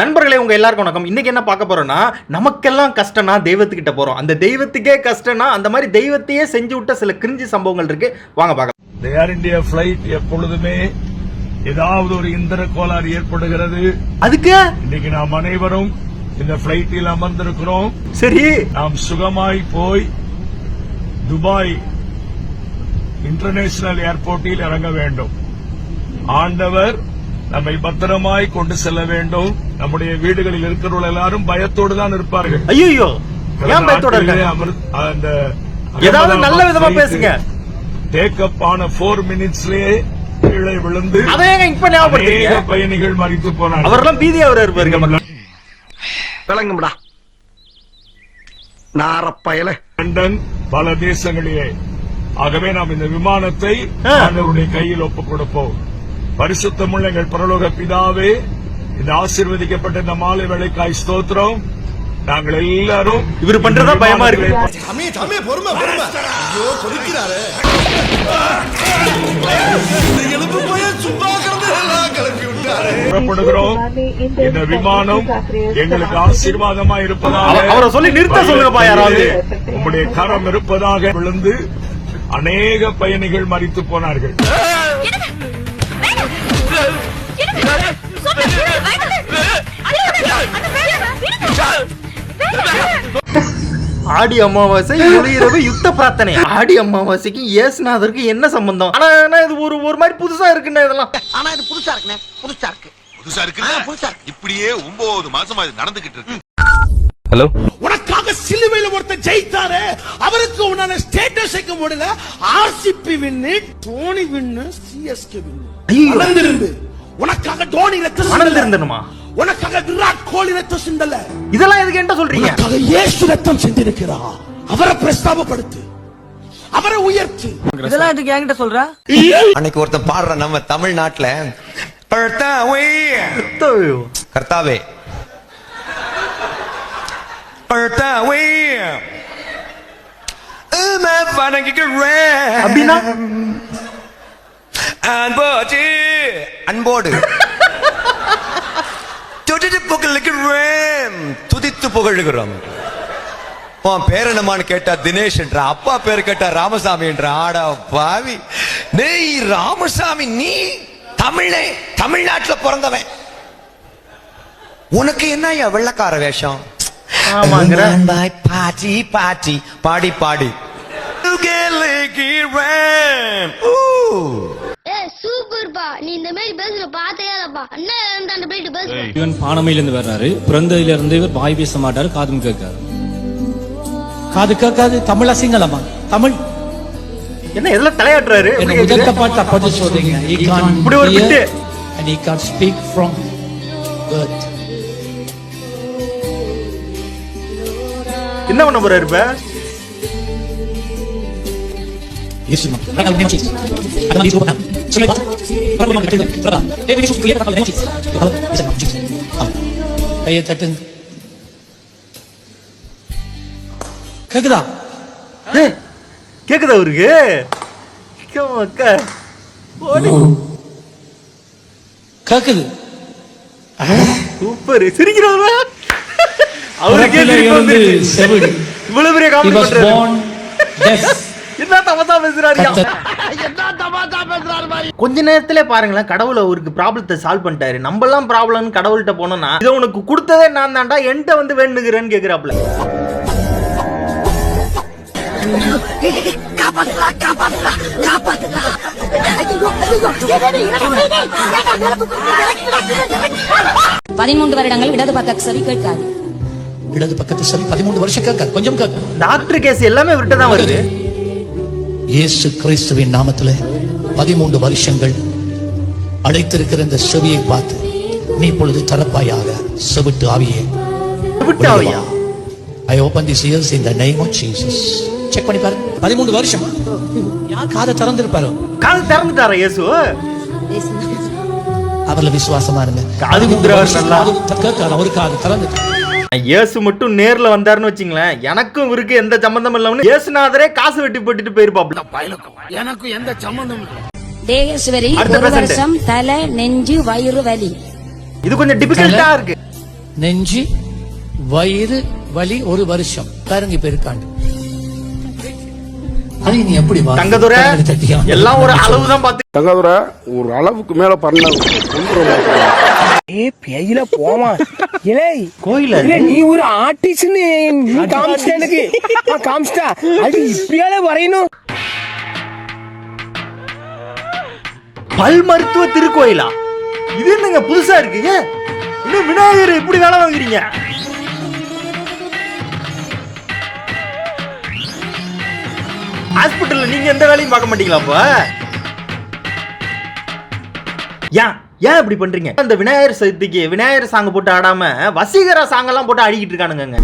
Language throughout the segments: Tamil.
நண்பர்களே உங்க எல்லாருக்கும் வணக்கம். இன்னைக்கு என்ன பார்க்க போறோம்னா நமக்கெல்லாம் கஷ்டம்னா தெய்வத்துக்கிட்ட போறோம். அந்த தெய்வத்துக்கே கஷ்டம்னா அந்த மாதிரி தெய்வத்தையே செஞ்சு விட்ட சில கிரிஞ்சி சம்பவங்கள் இருக்கு. வாங்க பார்க்கலாம். ஏர் இந்தியா பிளைட் எப்பொழுதுமே ஏதாவது ஒரு இந்திர கோளாறு ஏற்படுகிறது. அதுக்கு? இன்னைக்கு நாம் அனைவரும் இந்த பிளைட்டில் அமர்ந்திருக்கிறோம். சரி. நாம் சுகமாய் போய் துபாய் இன்டர்நேஷனல் ஏர்போர்ட்டில் இறங்க வேண்டும். ஆண்டவர் நம்மை பத்திரமாய் கொண்டு செல்ல வேண்டும். நம்முடைய வீடுகளில் இருக்கிறவர்கள் எல்லாரும் பயத்தோடு தான் இருப்பார்கள் ஐயோ ஏன் பயத்தோட அந்த ஏதாவது நல்ல விதமா பேசுங்க. டேக்கப் ஆன போர் மினிட்ஸ்லயே கீழே விழுந்து இப்ப பயணிகள் மறித்து போனார்கள். அவரெல்லாம் பீதியா வர இருப்பாருங்க மக்கள். விளங்கும்டா. நாரப்பயல. லண்டன் பல தேசங்களிலே. ஆகவே நாம் இந்த விமானத்தை ஆ. ஆண்டவருடைய கையில் ஒப்புக் கொடுப்போம். பரிசுத்தமுள்ள எங்கள் பரலோக பிதாவே இந்த ஆசீர்வதிக்கப்பட்ட இந்த மாலை வேலைக்காய் ஸ்தோத்திரம். நாங்கள் எல்லாரும் இவரு பண்றதா இந்த பயமா இருக்கு. விமானத்திலே தம்பி தம்பி பொறுமை பொறுமை. ஐயோ கொதிக்கிறாரு. இந்த எலும்பு போய் சும்மா கிடந்து எல்லாம் கிளப்பி விட்டாரு. புறப்படுகிறோம். இந்த விமானம் எங்களுக்கு ஆசீர்வாதமா இருப்பதாக. அவ- அவரை சொல்லி நிறுத்த சொல்லுங்கப்பா யாராவது. உங்களுடைய கரம் இருப்பதாக விழுந்து அநேக பயணிகள் மறித்து போனார்கள். ஆடி அமாவாசை ஒளிரவு யுத்த பிரார்த்தனை. ஆடி அமாவாசைக்கு இயேசுநாதருக்கு என்ன சம்பந்தம்? ஆனா ஆனா இது ஒரு ஒரு மாதிரி புதுசா இருக்குண்ணே இதெல்லாம். ஆனா இது புதுசா இருக்குண்ணே. புதுசா இருக்கு. புதுசா இருக்கு புதுசா இருக்கு. இப்படியே ஒன்பது மாசமா இது நடந்துகிட்டு இருக்கு. உனக்காக சிலுவையில் ஒருத்தர் ஜெயித்தாரு அவருக்கு உன்னான ஸ்டேட்டஸ் வைக்க முடியல RCB win Dhoni win CSK win. உனக்காக டோனி ரத்தம் சிந்தல. உனக்காக விராட் கோலி ரத்தம் சிந்தல. இதெல்லாம் எதுக்கு என்ன சொல்றீங்க? உனக்காக இயேசு ரத்தம் சிந்திருக்கிறா. அவரை பிரஸ்தாபப்படுத்து. அவரை உயர்த்து. இதெல்லாம் எதுக்கு என்கிட்ட சொல்ற? அன்னைக்கு ஒருத்தன் பாடுற நம்ம தமிழ்நாட்டுல கர்த்தாவே. வணங்குகிறேன். அப்படின்னா? அன்போடு. துதித்து புகழுகிறேன் துதித்து புகழுகிறோம். உன் பேர் என்னமான்னு கேட்டா தினேஷ் என்ற அப்பா பேர் கேட்டா ராமசாமி என்ற. ஆடா பாவி. நீ ராமசாமி நீ தமிழே தமிழ்நாட்டுல பிறந்தவன். உனக்கு என்ன வெள்ளக்கார வேஷம்? பாட்டி பாட்டி. பாடி பாடி. புகழுகிறேன். சூப்பர்ப்பா. நீ இந்த மாதிரி பேசுற பார்த்தே இல்லப்பா. அண்ணா அந்த போயிட்டு பேசு இவன் பானமையிலிருந்து வர்றாரு. பிறந்ததுல இருந்து இவர் வாய் பேச மாட்டாரு காதும் கேட்காது. காது கேட்காது தமிழ் அசிங்கலமா? தமிழ். என்ன இதெல்லாம் தலையாட்டுறாரு? என்ன கேக்குது? பாட்டு அப்படி சொல்றீங்க? He can't இப்படி ஒரு பிட்டு. and he can't speak from birth என்ன பண்ண போறாரு இப்ப? இயேசு நாமம். கையை தட்டுங்க கேக்குதா கேக்குதா அவருக்கு. கேக்குது சூப்பர் சிரிக்கிறவங்க அவருக்கே. இவ்வளவு பெரிய காமெடி என்ன தமசா பேசுறாரு? என்ன தமாஷா பேசுறாரு பாரு கொஞ்ச நேரத்திலே பாருங்களேன் கடவுள் அவருக்கு ப்ராப்ளத்தை சால்வ் பண்ணிட்டாரு. நம்ம எல்லாம் ப்ராப்ளம் கடவுள்கிட்ட போனோம்னா இதை உனக்கு கொடுத்ததே நான் தான்டா என்கிட்ட வந்து வேண்டுகிறேன்னு கேக்குறாப்ல பதிமூன்று வருடங்கள் இடது பக்க செவி கேட்காது. இடது பக்கத்து சரி பதிமூணு வருஷம் கேட்காது. கொஞ்சம் டாக்டர் கேஸ் எல்லாமே இவர்கிட்ட தான் வருது. இயேசு கிறிஸ்துவின் நாமத்திலே பதிமூன்று வருஷங்கள் அழைத்திருக்கிற இந்த செவியை பார்த்து நீ இப்பொழுது தரப்பாயாக செவிட்டு ஆவியே. I open this ears in the name of Jesus check பண்ணி பாருங்க பதிமூன்று வருஷம். யார் காதை திறந்திருப்பாரோ? காது திறந்துட்டாரா இயேசு? அவர்ல விசுவாசமா இருங்க. காது குத்துறவர் நல்லா. காது கேட்காது அவரு காது திறந்துட்டு இயேசு மட்டும் நேர்ல வந்தாருன்னு வச்சுங்களேன் எனக்கும் இவருக்கு எந்த சம்பந்தம் இல்லாம இயேசுநாதரே காசு வெட்டி போட்டுட்டு போயிருப்பாப்ல. எனக்கு எந்த சம்பந்தம் தேகஸ்வரி ஒரு. வருஷம் தலை நெஞ்சு வயிறு வலி. இது கொஞ்சம் டிபிகல்ட்டா இருக்கு. நெஞ்சு வயிறு வலி ஒரு வருஷம். பாருங்க இப்ப இருக்காண்டு. தங்கதுரை? எல்லாம் ஒரு அளவு தான் பார்த்து தங்காதுர ஒரு அளவுக்கு மேல பண்ண ஏ பேயில போமா இலே கோயில நீ ஒரு ஆர்டிஸ்ட்னு நீ காமிச்சிட்ட எனக்கு. காமிச்சிட்டா? அது இப்படியால வரையணும். பல் மருத்துவ திருக்கோயிலா? இது என்னங்க புதுசா இருக்கு ஏன்? இன்னும் விநாயகர் இப்படி வேலை வாங்குறீங்க? ஹாஸ்பிட்டல்ல நீங்க எந்த வேலையும் பார்க்க மாட்டீங்களா அப்ப? ஏன்? ஏன் இப்படி பண்றீங்க? அந்த விநாயகர் சதுர்த்திக்கு விநாயகர் சாங் போட்டு ஆடாம வசீகரா சாங் எல்லாம் போட்டு ஆடிக்கிட்டு இருக்கானுங்க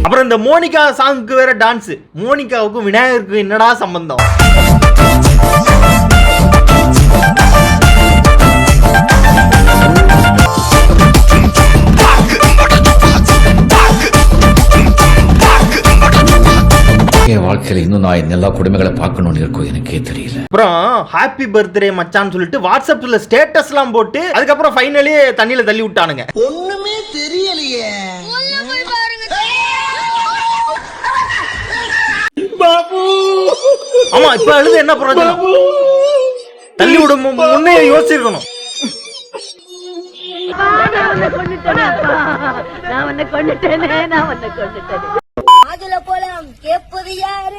அப்புறம் இந்த மோனிகா சாங்க்கு வேற டான்ஸ் மோனிகாவுக்கும் விநாயகருக்கும் என்னடா சம்பந்தம்? என் வாழ்க்கையில இன்னும் நான் எல்லா குடும்பங்களை பார்க்கணும்னு இருக்கும் எனக்கே தெரியல. அப்புறம் ஹாப்பி பர்த்டே மச்சான்னு சொல்லிட்டு வாட்ஸ்அப்ல ஸ்டேட்டஸ்லாம் போட்டு அதுக்கப்புறம் ஃபைனலி தண்ணியில தள்ளி விட்டானுங்க. ஒண்ணுமே தெரியலையே. ஆமா இப்ப அழுது என்ன பிரயோஜனம் தள்ளி விடும் முன்னே யோசிச்சிருக்கணும். அதுல போலாம் கேட்பது யாரு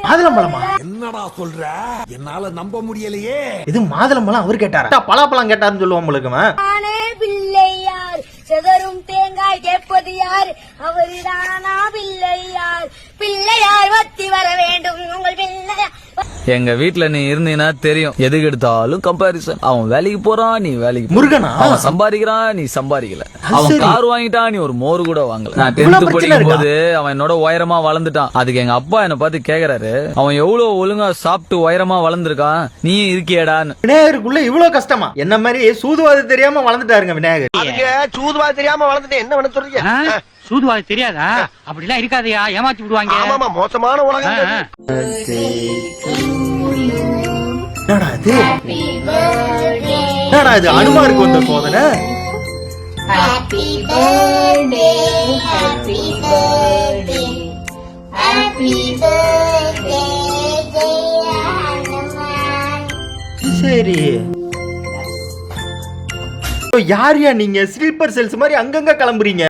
மாதுளம்பழமா என்னடா சொல்ற? என்னால நம்ப முடியலையே. இது மாதுளம்பழம் அவர் கேட்டாரா? பலாப்பழம் கேட்டாருன்னு சொல்லுவான் உங்களுக்கு பிள்ளையார். செதறும் தேங்காய் கேட்பது யார்? அவருதானா பிள்ளையார். பிள்ளையார் வத்தி வர வேண்டும். எங்க வீட்ல நீ இருந்தீனா தெரியும். எதுக்கு எடுத்தாலும் கம்பாரிசன் அவன் வேலைக்கு போறான் நீ வேலைக்கு. முருகனா? அவன் சம்பாதிக்கிறான் நீ சம்பாதிக்கல. அவன். கார் வாங்கிட்டான் நீ ஒரு மோர் கூட வாங்கல. நான் டென்த் படிக்கும் போது அவன் என்னோட உயரமா வளர்ந்துட்டான். அதுக்கு எங்க அப்பா என்ன பார்த்து கேக்குறாரு. அவன் எவ்வளவு ஒழுங்கா சாப்பிட்டு உயரமா வளர்ந்துருக்கான். நீ இருக்கியேடான்னு விநாயகருக்குள்ள இவ்வளவு கஷ்டமா? என்ன மாதிரி சூதுவாது தெரியாம வளர்ந்துட்டாருங்க விநாயகர். அதுக்கு சூதுவா தெரியாம வளர்ந்துட்டு என்ன பண்ண சொல்றீங்க? சூதுவாது தெரியாதா? அப்படிலாம் இருக்காதயா? ஏமாத்தி விடுவாங்க. மோசமான உலகம் இது. என்னடா இது? என்னடா இது? அனுமாருக்கு வந்த சோதனை happy birthday happy birthday happy birthday சரி. யார் யா நீங்க? ஸ்லீப்பர் செல்ஸ் மாதிரி அங்கங்க கிளம்புறீங்க.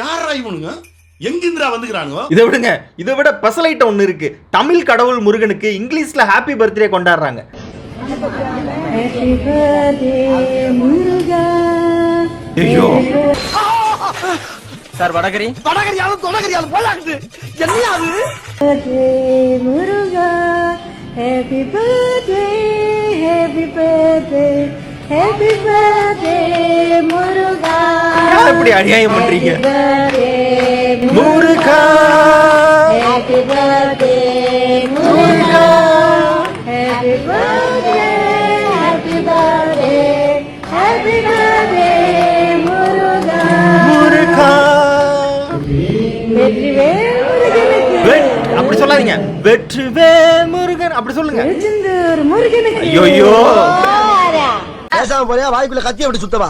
யாரா இவனுங்க? எங்கிந்திரா வந்துக்கிறானுங்க? இதை விடுங்க. இதை விட பெசலைட் ஒண்ணு இருக்கு. தமிழ் கடவுள் முருகனுக்கு இங்கிலீஷ்ல ஹாப்பி பர்த்டே கொண்டாடுறாங்க. ஐயோ. சார் வடகரி? வடகரியாலும் தொடகரியாலும் போலாக்குது என்னையா அது? Muruga happy birthday happy birthday happy birthday Muruga ஏன் இப்படி அநியாயம் பண்றீங்க? முருகா. ஹாப்பி பர்த்டே சொல்லாதீங்க. வெற்றுவே முருகன். அப்படி சொல்லுங்க. ஐயோ பேசாம போறியா? வாய்க்குள்ள கத்தி அப்படி சுத்தவா?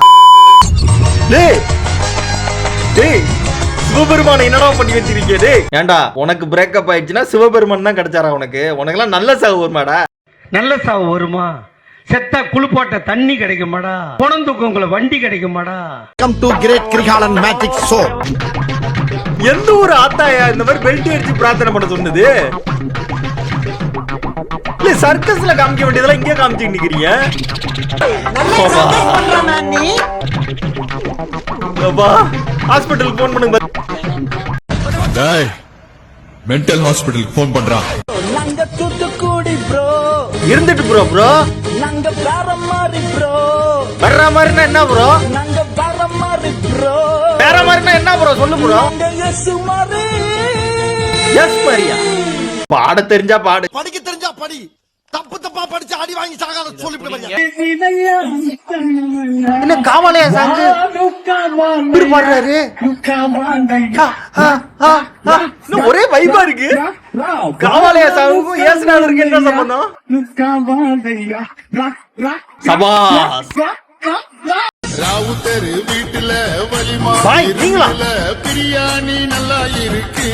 டேய். டேய். சிவபெருமானை என்னடா பண்ணி வச்சிருக்கீங்க டேய். ஏன்டா உனக்கு பிரேக்கப் ஆயிடுச்சுன்னா சிவபெருமான் தான் கிடைச்சாரா உனக்கு? உனக்கெல்லாம் நல்ல சாவு வருமாடா. நல்ல சாவு வருமா? செத்தா குளிப்பாட்ட தண்ணி கிடைக்குமாடா? குணம் தூக்கங்களை வண்டி கிடைக்குமாடா? Come to great Kirikalan magic show எந்த ஒரு ஆத்தாயா? இந்த மாதிரி பெல்ட் அடிச்சு பிரார்த்தனை பண்ண சொன்னது? இல்ல சர்க்கஸ்ல காமிக்க வேண்டியதெல்லாம் இங்கே காமிச்சுட்டு நிக்கிறீங்க? ஹாஸ்பிட்டல் போன் பண்ணுங்க. மென்டல் ஹாஸ்பிட்டலுக்கு போன் பண்றான் இருந்துட்டு ப்ரோ ப்ரோ வர்ற மாதிரினா என்ன ப்ரோ வேற மாதிரினா என்ன ப்ரோ சொல்லு ப்ரோ எஸ் மரியா பாட தெரிஞ்சா பாடு. படிக்க தெரிஞ்சா படி. தப்பு தப்பா படிச்சு அடி வாங்கி சாகாத சொல்லிவிடுவாங்க என்ன காவாலயா சாங்கு இப்படி பாடுறாரு. ஒரே வைபா இருக்கு? காவாலயா சாங்குக்கும் ஏசுநாதருக்கு என்ன சம்பந்தம்? சபாஸ் ராவுத்தரு வீட்டுல வலிமா பாய், நீங்களா? பிரியாணி நல்லா இருக்கு.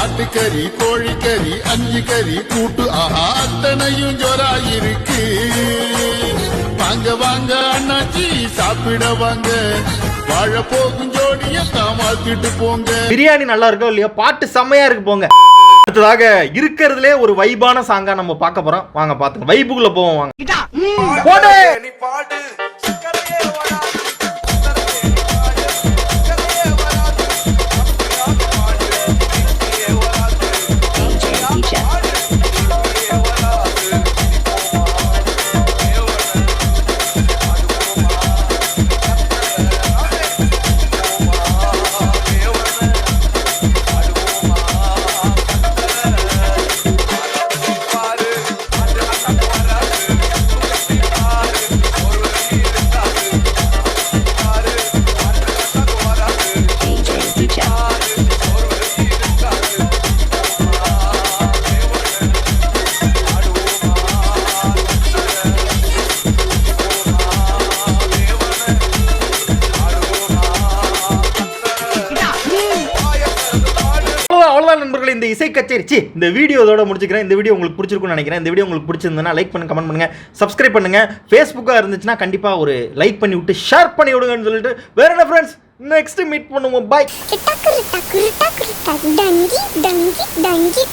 ஆட்டுக்கறி கோழிக்கறி அஞ்சு கறி கூட்டு ஆஹா அத்தனையும் ஜோரா இருக்கு. வாங்க வாங்க அண்ணாச்சி சாப்பிட வாங்க. வாழ போகும் ஜோடிய தாமாத்திட்டு போங்க. பிரியாணி நல்லா இருக்கோ இல்லையோ? பாட்டு செம்மையா இருக்கு போங்க. அடுத்ததாக இருக்கிறதுலே ஒரு வைபான சாங்கா நம்ம பார்க்க போறோம். வாங்க பாத்துங்க வைபுக்குள்ள போவோம் வாங்க. நண்பர்கள் இந்த இசை கச்சேரி சி இந்த வீடியோ இதோட முடிச்சுக்கிறேன். இந்த வீடியோ உங்களுக்கு பிடிச்சிருக்கும்னு நினைக்கிறேன். இந்த வீடியோ உங்களுக்கு பிடிச்சிருந்ததுன்னா லைக் பண்ணுங்க கமெண்ட் பண்ணுங்க சப்ஸ்கிரைப் பண்ணுங்க. ஃபேஸ்புக்காக இருந்துச்சுன்னா கண்டிப்பாக ஒரு லைக் பண்ணி விட்டு ஷேர் பண்ணி விடுங்கன்னு சொல்லிட்டு வேற என்ன ஃப்ரெண்ட்ஸ் நெக்ஸ்ட் மீட் பண்ணுவோம். பாய் டங்கி டங்கி டங்கி